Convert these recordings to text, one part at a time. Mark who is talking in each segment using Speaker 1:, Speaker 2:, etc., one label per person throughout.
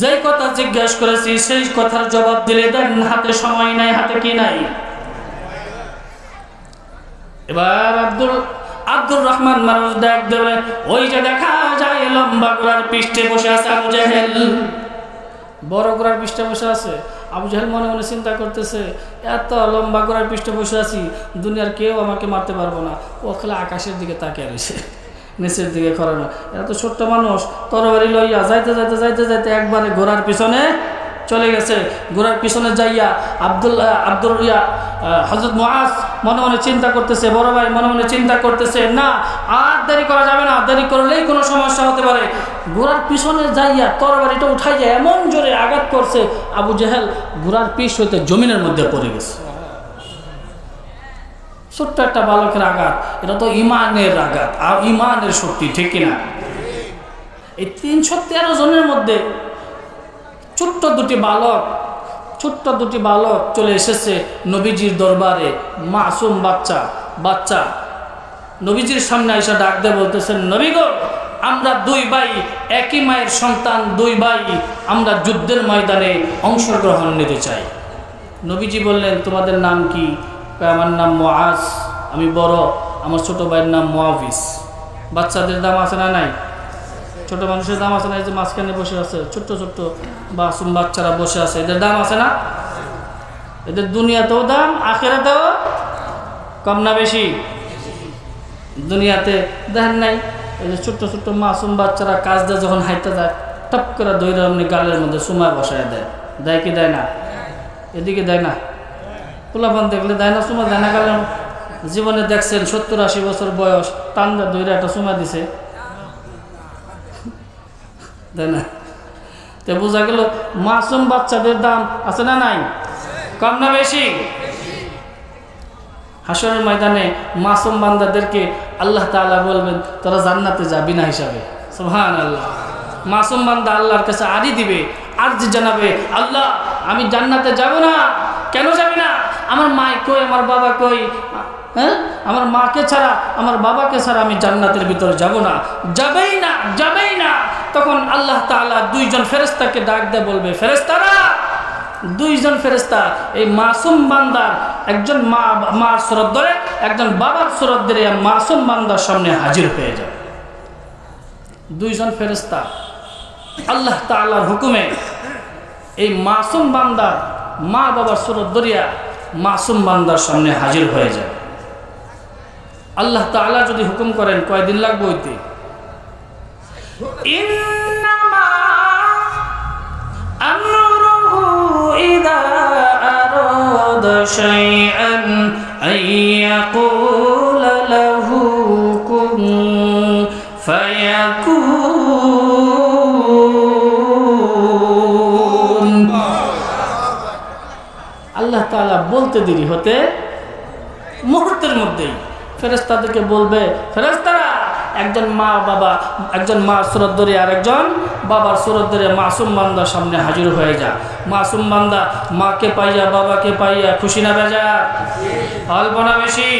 Speaker 1: যেই কথা জিজ্ঞেস করেছি, সেই কথার জবাব দিলে দেন, হাতে সময় নাই, হাতে কি নাই? এবার আব্দুল আব্দুর রহমান মানুষ দেখ দেবে ওই যে দেখা যায়, লম্বা গোড়ার পৃষ্ঠে বসে আছে আবু জাহেল। বড় গোড়ার পৃষ্ঠে বসে আছে। আবু জাহেল মনে মনে চিন্তা করতেছে, এত লম্বা গোড়ার পৃষ্ঠে বসে আছি, দুনিয়ার কেউ আমাকে মারতে পারব না। ও খেলে আকাশের দিকে তাকিয়ে রয়েছে। নিচের দিকে করানো এত ছোট্ট মানুষ। তরবারি লইয়া যাইতে যাইতে যাইতে যাইতে একবারে ঘোড়ার পিছনে চলে গেছে। ঘোড়ার পিছনে যাইয়া আব্দুল্লাহ আব্দুল ইয়া হজরত মহাজ মনে মনে চিন্তা করতেছে, বড় ভাই মনে মনে চিন্তা করতেছে, না, আর দেরি করা যাবে না। দেরি করলেই কোনো সমস্যা হতে পারে। ঘোড়ার পিছনে যাইয়া তরবারিটা উঠাইয়া এমন জোরে আঘাত করছে, আবু জেহেল ঘোড়ার পিছ হইতে জমিনের মধ্যে পড়ে গেছে। ছোট্ট একটা বালকের আঘাত। এটা তো ইমানের আঘাত। আর ইমানের শক্তি, ঠিক কিনা? এই তিনশো তেরো জনের মধ্যে ছোট্ট দুটি বালক, ছোট্ট দুটি বালক চলে এসেছে নবীজির দরবারে। মাসুম বাচ্চা বাচ্চা। নবীজির সামনে এসে ডাক দিয়ে বলতেছেন, নবী গো, আমরা দুই ভাই, একই মায়ের সন্তান, দুই ভাই, আমরা যুদ্ধের ময়দানে অংশগ্রহণ নিতে চাই। নবীজি বললেন, তোমাদের নাম কি? আমার নাম মোয়াজ আমি বড়, আমার ছোট ভাইয়ের নাম মোয়াভিস বাচ্চাদের দাম আছে না নাই? ছোট মানুষের দাম আছে না? এই যে মাঝখানে বসে আছে, ছোট্ট ছোট্ট বাসুম বাচ্চারা বসে আছে, এদের দাম আছে না? এদের দুনিয়াতেও দাম, আখেরাতেও কম না বেশি? দুনিয়াতে দেখেন নাই। এই যে ছোট্ট ছোট্ট মাসুম বাচ্চারা কাজ দেয়, যখন হাইতে যায় টপ করে দইরা এমনি গালের মধ্যে সুমায় বসায় দেয়। দেয় কি দেয় না? এদিকে দেয় না? পোলাপান দেখলে দেয় না সময় দেয় না গালের জীবনে দেখছেন সত্তর আশি বছর বয়স টান দইরা একটা সময় দিছে। বোঝা গেল, মাসুম বাচ্চাদের দাম আছে না নাই? কম না বেশি? হাসরের ময়দানে মাসুম বান্দাদেরকে আল্লাহ তাআলা বলবেন, তোরা জান্নাতে যাবি না হিসাবে। সুবহান আল্লাহ মাসুম বান্দা আল্লাহর কাছে আরই দিবে, আরজি জানাবে, আল্লাহ, আমি জান্নাতে যাব না। কেন যাবি না? আমার মা কই, আমার বাবা কই? হ্যাঁ? আমার মাকে ছাড়া, আমার বাবাকে ছাড়া আমি জান্নাতের ভিতরে যাব না। যাবেই না যাবেই না। তখন আল্লাহ তাআলা দুইজন ফেরেস্তাকে ডাক দিয়ে বলবে ফেরেস্তারা দুইজন ফেরেস্তা এই মাসুম বান্দার একজন মা, মার সুরত ধরে, একজন বাবার সুরত ধরে মাসুম বান্দার সামনে হাজির হয়ে যাবে দুইজন ফেরেস্তা আল্লাহ তাআলার হুকুমে এই মাসুম বান্দার মা বাবার সুরত ধরিয়া মাসুম বান্দার সামনে হাজির হয়ে যায়। আল্লাহ তালা যদি হুকুম করেন, কয়দিন লাগবে ওইতে? ইদা দশ তাআলা বলতে দেরি হতে মুহূর্তের মধ্যেই ফেরেস্তাদেরকে বলবে ফেরেস্তারা একজন মা বাবা, একজন মা সুরত ধরে আর একজন বাবার সুরত ধরে মাসুম বান্দার সামনে হাজির হয়ে যা। মাসুম বান্দা, মাকে পাইয়া, বাবাকে পাইয়া খুশি না বেজা? অল্প না বেশি?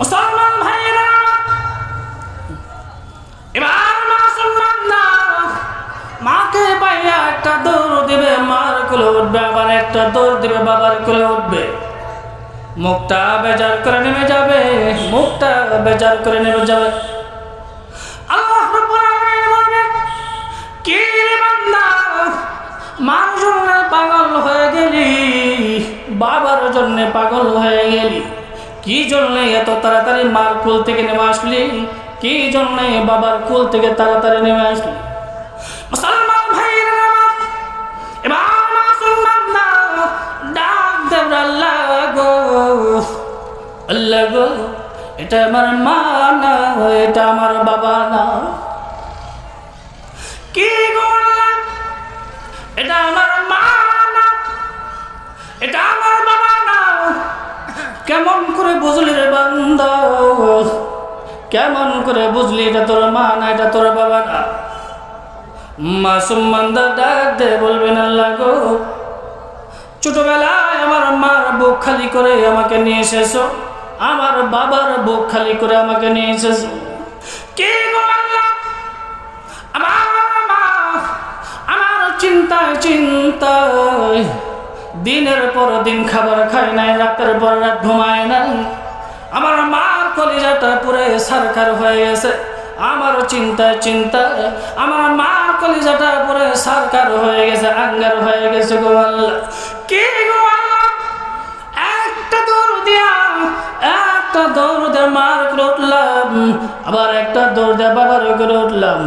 Speaker 1: মুসলমান ভাইয়েরা, এবার মাসুম বান্দা মাকে পাইয়া একটা দৌড় দিবে, মার কোলে উঠবে, আবার একটা দৌড় দিবে, বাবার কোলে উঠবে। মুখটা বেজার করে নেমে যাবে, মুখটা বেজার করে নেমে যাবে। কি জন্য পাগল হয়ে গেলি, বাবার জন্য পাগল হয়ে গেলি। কি জন্য এত তাড়াতাড়ি মার কুল থেকে নেমে আসলি? কি জন্য বাবার কুল থেকে তাড়াতাড়ি নেমে আসলি? মুসলমান ভাইরা আমার, এবার মুসলমান না ডাক দেব এটা আমার মা না এটা আমার বাবা না। কি গো এটা আমার মা না এটা আমার বাবা না। কেমন করে বুঝলি রে বান্দা? কেমন করে বুঝলি এটা তোর মা না এটা তোর বাবা না? মাসুম বান্দা ডাক দে, বলবেন আল্লাহ গো। ছোটবেলায় আমার মার বুক খালি করে আমাকে নিয়ে এসেছ। আমার বাবার বুক খালি করে আমাকে নিয়ে এসেছ। কে আমার চিন্তায় চিন্তায় দিনের পর দিন খাবার খায় নাই, রাতের পর রাত ঘুমায় নাই। আমার মার কলিজাটা পুরে সারকার হয়ে গেছে। আমারও চিন্তায় চিন্তায় আমার মার কলিজাটা পরে সরকার হয়ে গেছে, আঙ্গার হয়ে গেছে গো আল্লাহ। কি গো একটা দৌড় দিয়া, একটা দৌড় দিয়ে মার করে উঠলাম। আবার একটা দৌড় দিয়ে বাবার করে উঠলাম।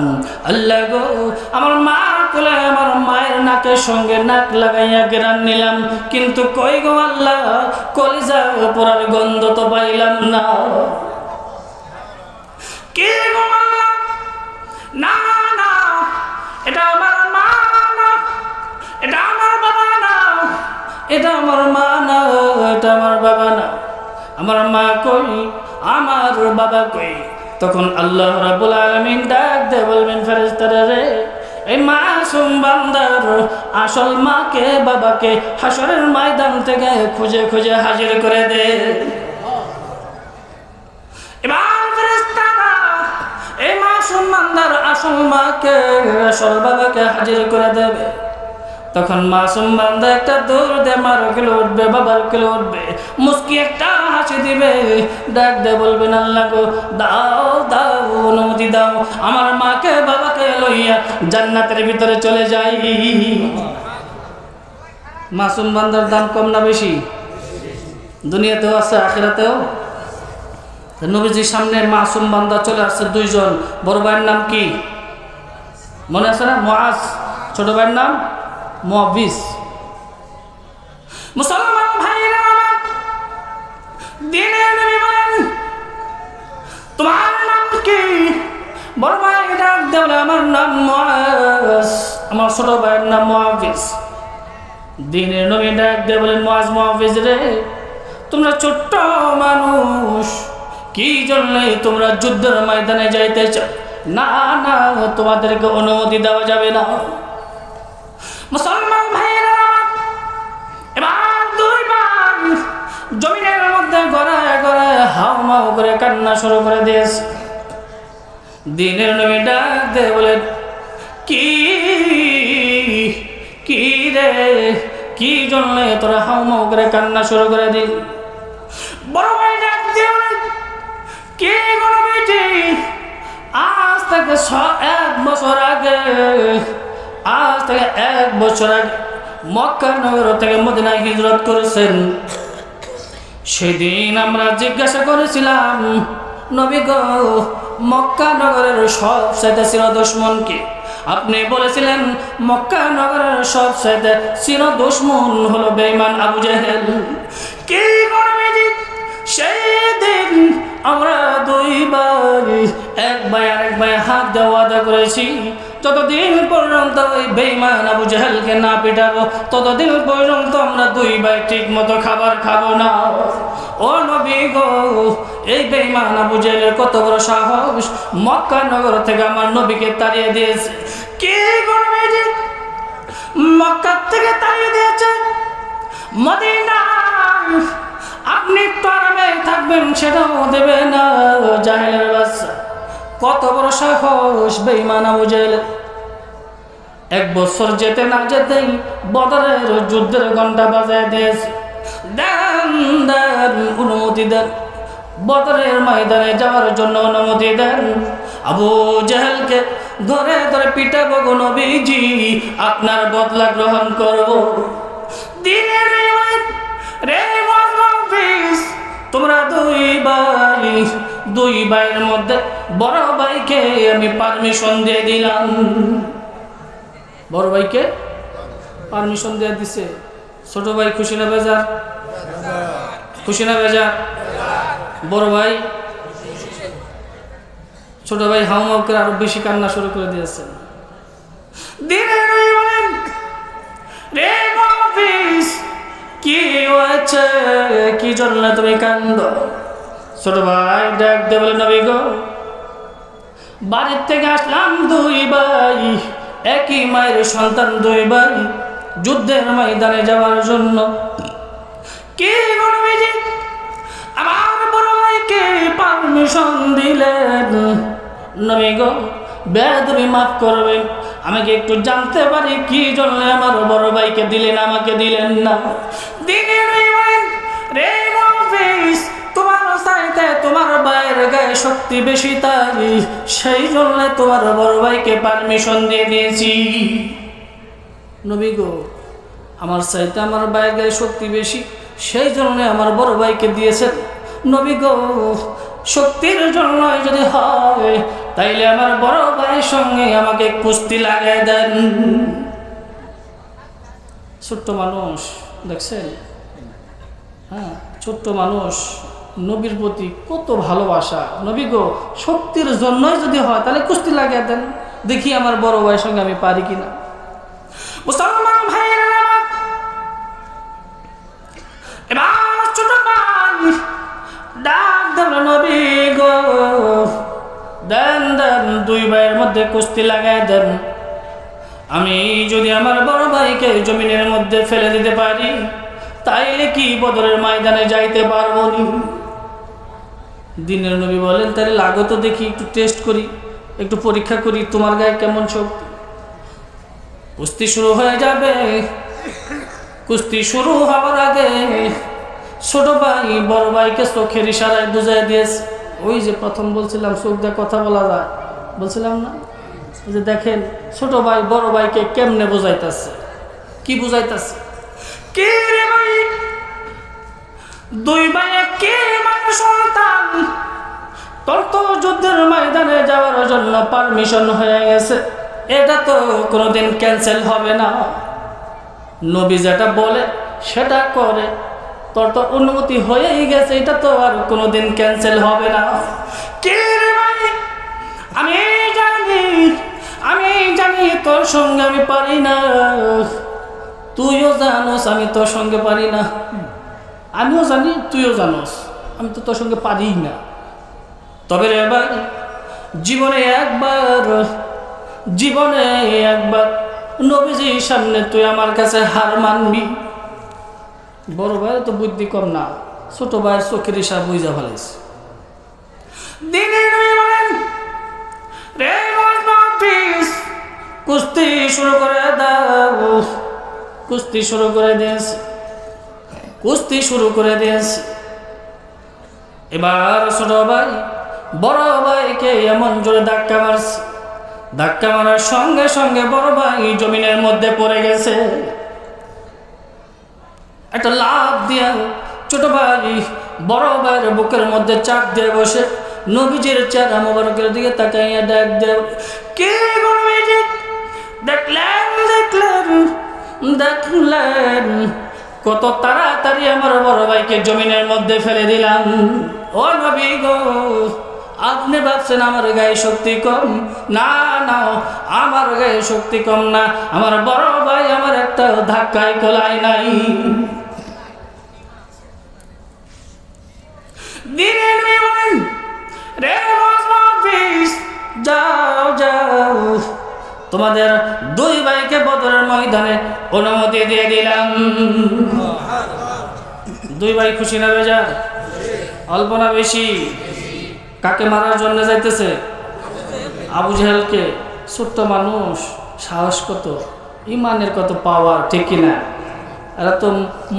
Speaker 1: আল্লাহ গো, আমার মার কোলে আমার মায়ের নাকের সঙ্গে নাক লাগাইয়া গেরান নিলাম। কিন্তু কই গো আল্লাহ? কলিজা পড়ার গন্ধ তো পাইলাম না। কে গো আল্লাহ না না, এটা আমার মা না। এটা আমার বাবা না। এটা আমার মা না, এটা আমার বাবা না। আমার মা কই, আমার বাবা কই? তখন আল্লাহ রাব্বুল আলামিন ডাক দে বলবেন, ফেরেশতারা রে, এই মাসুম বান্দার আসল মাকে, বাবাকে হাসরের ময়দান থেকে খুঁজে খুঁজে হাজির করে দে। এবার এই মাসুম বান্দার আসল মাকে আসল বাবাকে হাজির করে দেবে। তখন মাসুম বান্দা একটা দৌড় দে মার কিলো উঠবে, বাবার কিলো উঠবে। মুস্কি একটা হাসি দিবে, ডাক দে বলবেন আল্লাহ গো, দাও দাও, অনুমতি দাও। আমার মাকে, বাবাকে লইয়া জান্নাতের ভিতরে চলে যাই। মাসুম বান্দার দাম কম না বেশি? দুনিয়াতেও আছে, আখেরাতেও? নবীজির সামনে মাসুম বান্দা চলে আসছে দুইজন। বড় ভাইয়ের নাম কি? মনে আছে না? মহাজ ছোট ভাইয়ের নাম? মুআবিস মুসলমান ভাইরা আমার বলেন, তোমার নাম কি? বড় ভাই ডাক দেবলে আমার নাম মুআজ। আমার ছোট ভাইয়ের নাম মুআবিস দিনের নবী ডাক দিয়ে বলেন, মুআজ মুআবিস রে, তোমরা ছোট্ট মানুষ। কি জন্য তোমরা যুদ্ধের ময়দানে যাইতে চাও না না, তোমাদেরকে অনুমতি দেওয়া যাবে না। মুসলমান ভাইয়েরা, এবার দুইবার জমিনের মধ্যে গড়ায় গড়ায় মাও করে কান্না শুরু করে দিয়েছে। দিনের নবী ডাক দে বলে, কি কি রে, কি জন্য তোরা হাও মাও করে কান্না শুরু করে দিল? বড় ভাই ডাক দিয়ে কে গণবেটি আজ থেকে এক বছর আগে, আজ থেকে এক বছর আগে মক্কা নগর থেকে মদিনায় হিজরত করেছেন। সেদিন আমরা জিজ্ঞাসা করেছিলাম, নবী গো, মক্কা নগরের সব সাথে ছিল দুশ্মনকে আপনি বলেছিলেন, মক্কা নগরের সব সাথে ছিল দুশ্মন হলো বেঈমান আবু জাহেল। কি করবে? সেই দিন আমরা দুই ভাই এক ভাই আরেক ভাই হাত দেওয়া করেছি, যতদিন পর্যন্ত ওই বেইমান আবু জাহেলকে না পিটাবো, ততদিন পর্যন্ত আমরা দুই ভাই ঠিক মতো খাবার খাব না। ও নবী গো, এই বেইমান আবু জাহেলের কত বড় সাহস, মক্কা নগর থেকে আমার নবীকে তাড়িয়ে দিয়েছে। কে করবে যে মক্কা থেকে তাড়িয়ে দিয়েছে? মদিনা আপনি একটু আরামে থাকবেন, সেটাও দেবে না। জাহেলের বাচ্চা, কত বড় সাহস বেইমান জাহেলের এক বছর যেতে না যেতেই বদরের যুদ্ধের ঘণ্টা বাজায় দিয়েছে। দেন দেন, অনুমতি দেন। বদরের ময়দানে যাওয়ার জন্য অনুমতি দেন। আবু জাহেলকে ধরে ধরে পিটাবো গো নবীজি, আপনার বদলা গ্রহণ করব। দিনের রে মুহাম্মদ, তোমরা দুই ভাই দুই ভাইয়ের মধ্যে বড় ভাইকে আমি পারমিশন দিয়ে দিলাম। বড় ভাইকে পারমিশন দিয়ে দিছে। ছোট ভাই খুশি না বেজার? খুশি না বেজার? বড় ভাই? ছোট ভাই হাউ মাউ করে আরও বেশি কান্না শুরু করে দিয়েছেন দিনের রে কি হয়েছে কি জন্য তুমি কান্দ? ছোট ভাই ডাক দে বলে, নবী গো, বাড়ির থেকে আসলাম দুই ভাই, একই মায়ের সন্তান দুই ভাই, যুদ্ধের ময়দানে যাওয়ার জন্য। কে যে আমার বড় ভাইকে পারমিশন দিলেন। নবী গো, বেদবি মাফ করবেন। আমাকে একটু জানতে পারি, কি জন্য আমার বড় ভাইকে দিলেন, আমাকে দিলেন না? দিলেন রে তোমার তোমার ভাইয়ের গায়ে শক্তি বেশি তাই, সেই জন্য তোমার বড় ভাইকে পারমিশন দিয়ে দিয়েছি। নবী গো, আমার চাইতে আমার ভাইয়ের গায়ে শক্তি বেশি, সেই জন্য আমার বড় ভাইকে দিয়েছেন। নবী গো, শক্তির জন্য যদি হয় তাইলে আমার বড় ভাইয়ের সঙ্গে আমাকে কুস্তি লাগাই দেন। ছোট্ট মানুষ, দেখছেন? হ্যাঁ ছোট্ট মানুষ, নবীর প্রতি কত ভালোবাসা। নবী গো, শক্তির জন্যই যদি হয়, তাহলে কুস্তি লাগিয়ে দেন। দেখি আমার বড় ভাইয়ের সঙ্গে আমি পারি কিনা। মুসলমান ভাইয়েরা এবার ছোট ডাক দেন নবী গো দেন দেন, দুই ভাইয়ের মধ্যে কুস্তি লাগাই দেন। আমি যদি আমার বড় ভাইকে জমিনের মধ্যে ফেলে দিতে পারি, তাইলে কি বদরের ময়দানে যাইতে পারব নি? দিনের নবী বলেন তাহলে লাগো তো দেখি, একটু টেস্ট করি, একটু পরীক্ষা করি, তোমার গায়ে কেমন শক্তি? কুস্তি শুরু হয়ে যাবে। কুস্তি শুরু হওয়ার আগে ছোট ভাই বড় ভাইকে চোখের ইশারায় বুঝাই দিয়েছে। ওই যে প্রথম বলছিলাম, চোখ দিয়ে কথা বলা যায়। বলছিলাম না? যে দেখেন, ছোট ভাই, বড় ভাইকে কেমনে বুঝাইতেছে? কি বুঝাইতেছে? কে রে ভাই? দুই ভাই কে মানে সন্তান? তোর তো যুদ্ধের ময়দানে যাওয়ার জন্য পারমিশন হয়ে গেছে। এটা তো কোনোদিন ক্যান্সেল হবে না। নবী যেটা বলে, সেটা করে। তোর তো অনুমতি হয়েই গেছে, এটা তো আর কোনোদিন ক্যান্সেল হবে না। আমি জানি আমি জানি তোর সঙ্গে আমি পারি না। তুইও জানোস, আমি তোর সঙ্গে পারি না। আমিও জানি, তুইও জানোস, আমি তো তোর সঙ্গে পারি না। তবে এবার জীবনে একবার জীবনে একবার নবীজির সামনে তুই আমার কাছে হার মানবি। বড় ভাইয়ের তো বুদ্ধি কম না ছোট ভাইয়ের চোখের হিসাব বুঝা দিনের নবী বলেন রে কুস্তি শুরু করে দাও। কুস্তি শুরু করে দিয়েছে। কুস্তি শুরু করে দিয়েছে। এবার ছোট ভাই বড় ভাইকে এমন জোরে ধাক্কা মারছে। ধাক্কা মারার সঙ্গে সঙ্গে বড় ভাই জমিনের মধ্যে পড়ে গেছে। একটা লাভ দিয়া ছোট ভাই বড় ভাইয়ের বুকের মধ্যে চাপ দিয়ে বসে নবীজির চেহারা মোবারকের দিকে তাকাইয়া ডাক দেয় কে নবীজি? দেখলেন দেখলেন দেখলেন। কত তাড়াতাড়ি আমার বড় ভাইকে জমিনের মধ্যে ফেলে দিলাম। ও নবী গো আপনি ভাবছেন আমার গায়ে শক্তি কম? না না, আমার গায়ে শক্তি কম না। আমার বড় ভাই আমার একটা ধাক্কায় কলাই নাই। যাও যাও। তোমাদের দুই ভাইকে বদরের ময়দানে অনুমতি দিয়ে দিলাম। দুই ভাই খুশি না বেজার? অল্প না বেশি? কাকে মারার জন্য যাইতেছে? আবু জাহেলকে। ছোট্ট মানুষ, সাহস কত? ইমানের কত পাওয়ার ঠিক কিনা এরা তো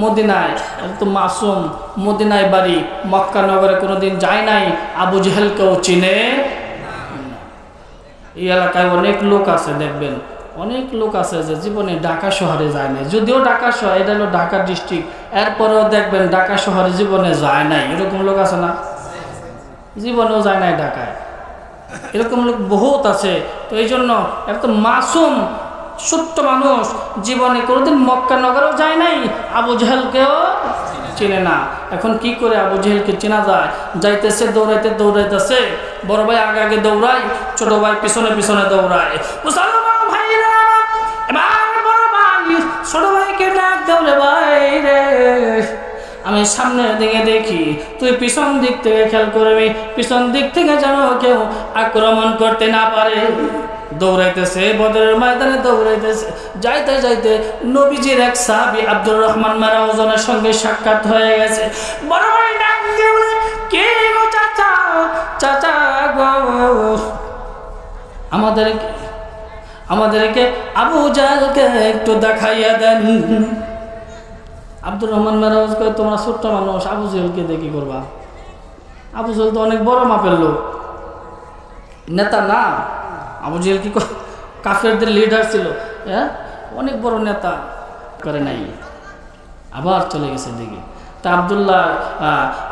Speaker 1: মদিনায়, এরা তো মাসুম, মদিনায় বাড়ি, মক্কা নগরে কোনোদিন যায় নাই, আবু জাহেলকেও চিনে এই এলাকায় অনেক লোক আছে, দেখবেন। অনেক লোক আছে যে জীবনে ঢাকা শহরে যায় নাই। যদিও ঢাকা শহর, এটা হলো ঢাকা ডিস্ট্রিক্ট এরপরেও দেখবেন ঢাকা শহরে জীবনে যায় নাই। এরকম লোক আছে না? জীবনেও যায় নাই ঢাকায়। এরকম লোক বহুত আছে। তো এই জন্য এত মাসুম, ছোট্ট মানুষ। জীবনে কোনোদিন মক্কা নগরেও যায় নাই, আবু জাহেলকেও চেনে না। এখন কি করে আবু জাহেলকে চেনা যায়? যাইতেছে, দৌড়াইতে, দৌড়াইতেছে। বড় ভাই আগে আগে দৌড়ায়, ছোট ভাই পিছনে পিছনে দৌড়ায়। এবার ছোট ভাইকে ডাক দৌড়ে ভাই রে। আমি সামনের দিকে দেখি, তুই পিছন দিক থেকে খেয়াল করবি, পিছন দিক থেকে যেন কেউ আক্রমণ করতে না পারে। দৌড়াইতেছে, বদরের ময়দানে দৌড়াইতেছে। যাইতে যাইতে নবীজির এক সাহাবি আব্দুর রহমান মারাউজনের সঙ্গে সাক্ষাৎ হয়ে গেছে। বড় চাচা? চাচা গো। আমাদের আমাদেরকে আবু জালকে একটু দেখাইয়া দেন। আব্দুর রহমান মেরাজ কয়, তোমরা ছোট্ট মানুষ, আবু জেলকে দেখি করবা? আবু জেল তো অনেক বড় মাপের লোক। নেতা না। আবু জেল কি কাফেরদের লিডার ছিল। হ্যাঁ? অনেক বড় নেতা করে নাই। আবার চলে গেছে দিকে তা আবদুল্লাহ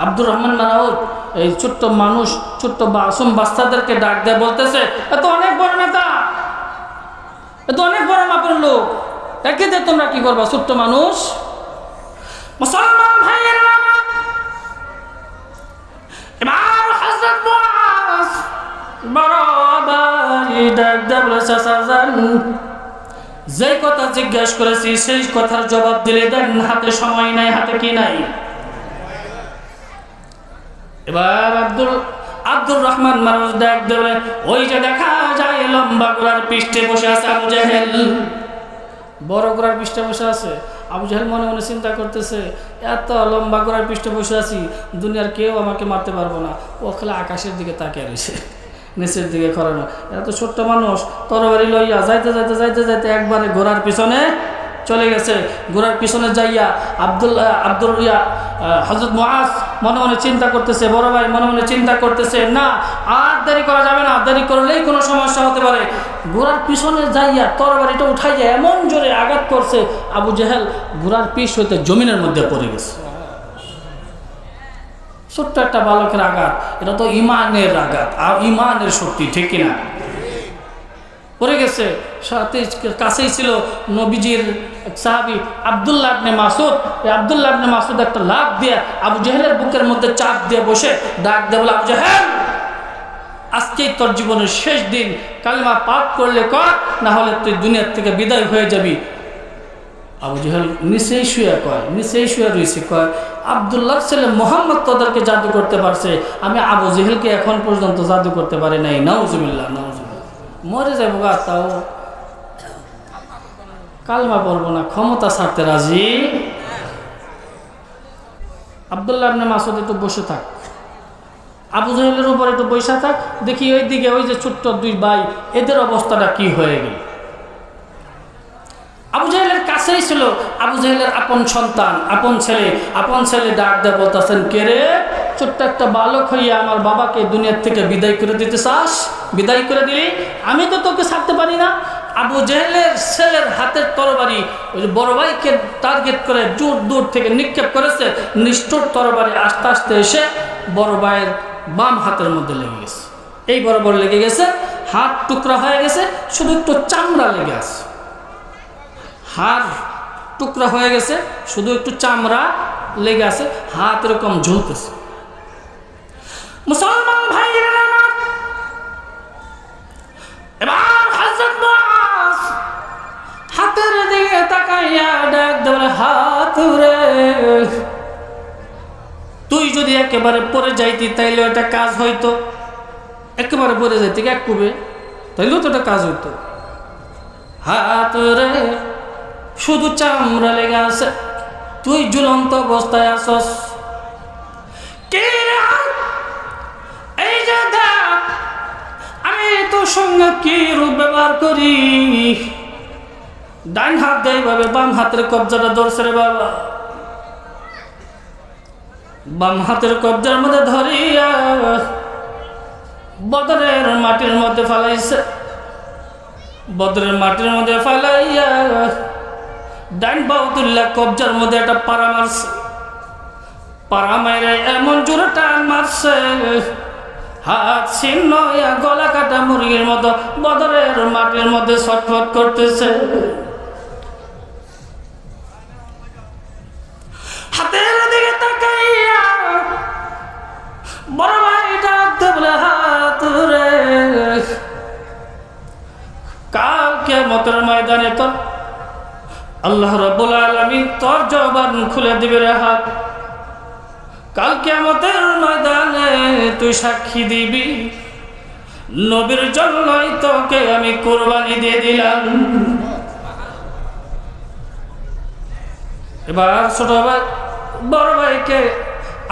Speaker 1: আব্দুর রহমান মানাউদ এই ছোট্ট মানুষ, ছোট্ট বাসুম বাচ্চাদেরকে ডাক দেয় বলতেছে, এ তো অনেক বড় নেতা। এ তো অনেক বড় মাপের লোক। একে তোমরা কি করবা, ছোট্ট মানুষ? মুসলমান ভাইয়েরা এবার হযরত মুআজ ভাই ডাক দেয় বলে, "চাচা যান, যে কথা জিজ্ঞাসা করেছি সেই কথার জবাব দিলে দেন হাতে সময় নাই হাতে কি নাই? এবার আব্দুল আব্দুর রহমান মানুষ ডাক দেবে ওই যে দেখা যায় লম্বা গোড়ার পৃষ্ঠে বসে আছে আবু জাহেল। বড় গোড়ার পৃষ্ঠে বসে আছে? আবু জাহেল মনে মনে চিন্তা করতেছে, এত লম্বা করার পৃষ্ঠে বসে আছি, দুনিয়ার কেউ আমাকে মারতে পারব না। ও খেলা আকাশের দিকে তাকিয়ে রয়েছে, নিচের দিকে করানো এত ছোট্ট মানুষ, তরবারি লইয়া যাইতে যাইতে যাইতে যাইতে একবারে ঘোরার পিছনে চলে গেছে। ঘোড়ার পিছনে যাইয়া আব্দুল আব্দুল ইয়া হজরত মুআজ মনে মনে চিন্তা করতেছে, বড় ভাই মনে মনে চিন্তা করতেছে, না, আর দেরি করা যাবে না, দেরি করলেই কোনো সমস্যা হতে পারে। ঘোড়ার পিছনে যাইয়া তরবারিটা উঠাইয়া এমন জোরে আঘাত করছে, আবু জেহেল ঘোড়ার পিছ হইতে জমিনের মধ্যে পড়ে গেছে। ছোট্ট একটা বালকের আঘাত, এটা তো ইমানের আঘাত, আর ইমানের শক্তি, ঠিক কিনা? পড়ে গেছে। সাথে কাছেই ছিল নবীজির সাহাবি আবদুল্লাহ আবনে মাসুদ আবদুল্লাহ আবনে মাসুদ একটা লাভ দিয়ে আবু জাহেলের বুকের মধ্যে চাপ দিয়ে বসে ডাক দিয়ে বলে, আবু জাহেল, আজকেই তোর জীবনের শেষ দিন। কালিমা পাঠ করলে কর না হলে তুই দুনিয়ার থেকে বিদায় হয়ে যাবি। আবু জাহেল নিচেই শুয়ে কয়, নিচেই শুয়ে রয়েছে, কয় আবদুল্লাহ ছেলে মোহাম্মদ তোদেরকে জাদু করতে পারছে। আমি আবু জেহেলকে এখন পর্যন্ত জাদু করতে পারি নাই। নাউজুবিল্লাহ নাউজুবিল্লাহ। মরে যাব গা, তাও কালমা পড়ব না, ক্ষমতা ছাড়তে রাজি? আবদুল্লাহ আপনি মাসুদ একটু বসে থাক। আবু জাহেলের উপর একটু বৈশা থাক, দেখি ওই দিকে ওই যে ছোট্ট দুই ভাই, এদের অবস্থাটা কি হয়ে গেল? আবু জাহেলের কাছেই ছিল আবু জাহেলের আপন সন্তান, আপন ছেলে। আপন ছেলে ডাক দেয় বলতেছেন, কে রে? ছোট্ট একটা বালক হইয়া আমার বাবাকে দুনিয়ার থেকে বিদায় করে দিতে চাস? বিদায় করে দিলি? আমি তো তোকে ছাড়তে পারি না। আবু জেহেলের ছেলের হাতের তরবারি ওই বড় ভাইকে টার্গেট করে দূর দূর থেকে নিক্ষেপ করেছে। নিষ্ঠুর তরবারি আস্তে আস্তে এসে বড় ভাইয়ের বাম হাতের মধ্যে লেগে গেছে। এই বরাবর লেগে গেছে, হাত টুকরা হয়ে গেছে, শুধু একটু চামড়া লেগে আছে। হাড় টুকরা হয়ে গেছে, শুধু একটু চামড়া লেগে আছে, হাত এরকম ঝুলতেছে। মুসলমান আমার, এবার মুআজ হাতের দিকে তাকাইয়া ডাক হাত রে, তুই যদি একেবারে পড়ে যাইতি, তাইলে একটা কাজ হইতো। একেবারে পড়ে যাইতি, এক কুবে, তাইলেও তো একটা কাজ হইতো। হাত রে শুধু চামড়া লেগে আছে তুই ঝুলন্ত অবস্থায় আসস? এই তোর সঙ্গে কি রূপ ব্যবহার করি? ডান হাত দেয় ভাবে বাম হাতের কবজাটা ধরছে রে বাবা। বাম হাতের কবজার মধ্যে ধরিয়া বদরের মাটির মধ্যে ফালাইছে। বদরের মাটির মধ্যে ফালাইয়া ডান বাউদুল্লাহ কবজার মধ্যে একটা পাড়া মারছে। পাড়া মেরে এমন জোরে টান মারছে। হাত, ছিন্ন গলা কাটা মুরগির মতো বদরের মাটির মধ্যে ছটফট করতেছে। আল্লাহ রব্বুল আলমী তোর জবান খুলে দিবে রে হাত। আমাদের ময়দানে তুই সাক্ষী দিবি। নবীর জন্যই তোকে আমি কোরবানি দিয়ে দিলাম। এবার ছোট ভাই, বড় ভাইকে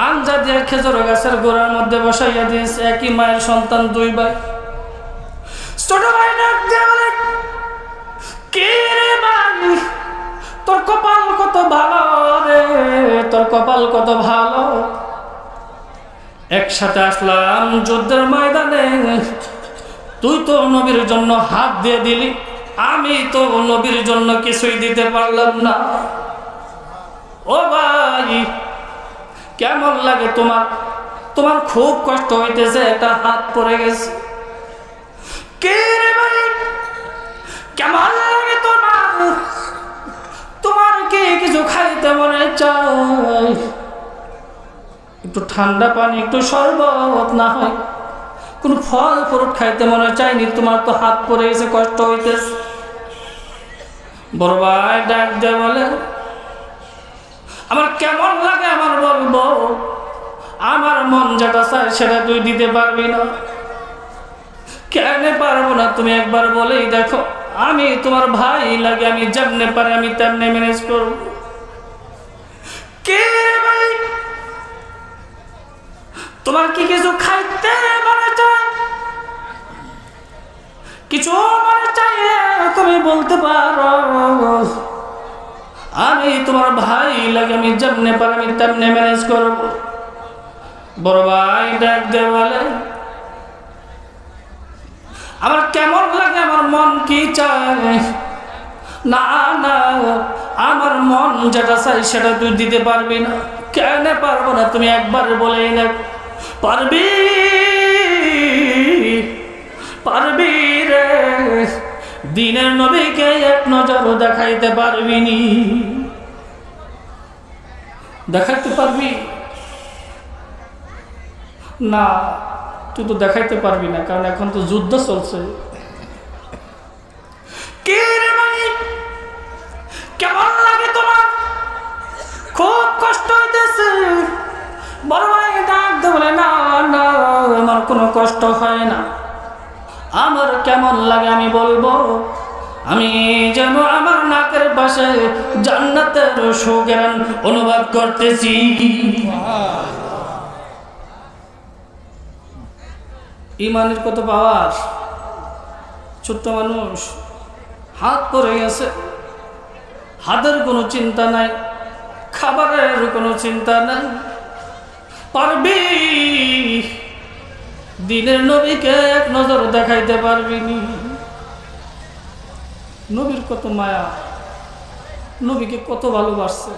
Speaker 1: আঞ্জা দিয়ে খেজুর গাছের গোড়ার মধ্যে বসাইয়া দিয়েছে। একই মায়ের সন্তান দুই ভাই। তোর কপাল কত ভালো? একসাথে আসলাম যুদ্ধের ময়দানে। তুই তো নবীর জন্য হাত দিয়ে দিলি। আমি তো নবীর জন্য কিছুই দিতে পারলাম না। ও ভাই, কেমন লাগে তোমার? তোমার খুব কষ্ট হইতেছে, একটা হাত পড়ে গেছে। কেমন লাগে তোমার কি কিছু খাইতে মনে চাই একটু ঠান্ডা পানি, একটু শরবত না হয়। কোন ফল, ফ্রুট খাইতে মনে চাইনি তোমার তো হাত পরে গেছে, কষ্ট হইতেছে। বড় ভাই ডাক দিয়ে বলে, আমার কেমন লাগে আমার বলব? আমার মন যেটা চায় সেটা তুই দিতে পারবি না। কেন পারব না? তুমি একবার বলেই দেখো। আমি তোমার ভাই, লাগে আমি যেমনে পারে, আমি তেমনে ম্যানেজ করব। তোমার কি কিছু খাইতে মনে কিছু মনে চাইলে তুমি বলতে পারো। আমি তোমার ভাই, লাগে আমি যেমনে পারে, আমি তেমনে ম্যানেজ করব। বড় ভাই ডাক দে বলে আমার কেমন মন কি চায়? না না, আমার মন যেটা চাই সেটা তুই দিতে পারবি না। কেন পারব না? তুমি একবার বলেই না পারবি? পারবি রে? দিনের নবীকে এক নজর দেখাইতে পারবি নি দেখাইতে পারবি? না, তুই তো দেখাইতে পারবি না, কারণ এখন তো যুদ্ধ চলছে। কেমন লাগে তোমার? খুব না না, আমার কোনো কষ্ট হয় না। আমার কেমন লাগে আমি বলব? আমি যেন আমার নাকের পাশে জান্নাতের সুজ্ঞান অনুভব করতেছি। ইমানের কত পাওয়ার? ছোট্ট মানুষ। হাত পরে গেছে হাতের কোনো চিন্তা নাই, খাবারের কোনো চিন্তা নাই। পারবি? দিনের নবীকে এক নজর দেখাইতে পারবি নি নবীর কত মায়া, নবীকে কত ভালোবাসছে।